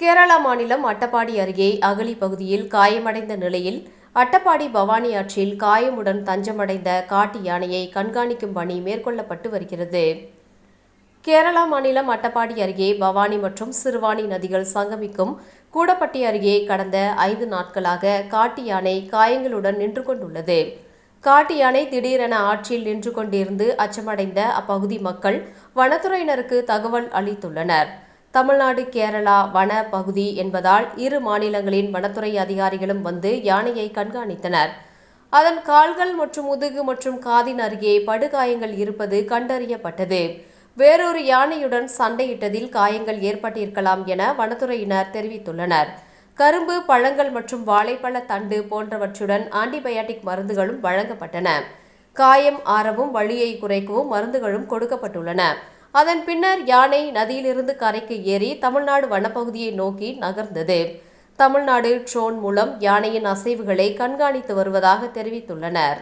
கேரளா மாநிலம் அட்டப்பாடி அருகே அகலி பகுதியில் காயமடைந்த நிலையில் அட்டப்பாடி பவானி ஆற்றில் காயமுடன் தஞ்சமடைந்த காட்டு யானையை கண்காணிக்கும் பணி மேற்கொள்ளப்பட்டு வருகிறது. கேரளா மாநிலம் அட்டப்பாடி அருகே பவானி மற்றும் சிறுவாணி நதிகள் சங்கமிக்கும் கூடப்பட்டி அருகே கடந்த ஐந்து நாட்களாக காட்டு யானை காயங்களுடன் நின்று கொண்டுள்ளது. காட்டு யானை திடீரென ஆற்றில் நின்று கொண்டிருந்து அச்சமடைந்த அப்பகுதி மக்கள் வனத்துறையினருக்கு தகவல் அளித்துள்ளனர். தமிழ்நாடு கேரளா வன பகுதி என்பதால் இரு மாநிலங்களின் வனத்துறை அதிகாரிகளும் வந்து யானையை கண்காணித்தனர். அதன் கால்கள் மற்றும் முதுகு மற்றும் காதின் அருகே படுகாயங்கள் இருப்பது கண்டறியப்பட்டது. வேறொரு யானையுடன் சண்டையிட்டதில் காயங்கள் ஏற்பட்டிருக்கலாம் என வனத்துறையினர் தெரிவித்துள்ளனர். கரும்பு பழங்கள் மற்றும் வாழைப்பழ தண்டு போன்றவற்றுடன் ஆன்டிபயாட்டிக் மருந்துகளும் வழங்கப்பட்டன. காயம் ஆறவும் வலியை குறைக்கவும் மருந்துகளும் கொடுக்கப்பட்டுள்ளன. அதன் பின்னர் யானை நதியிலிருந்து கரைக்கு ஏறி தமிழ்நாடு வனப்பகுதியை நோக்கி நகர்ந்தது. தமிழ்நாடு ட்ரோன் மூலம் யானையின் அசைவுகளை கண்காணித்து வருவதாக தெரிவித்துள்ளனர்.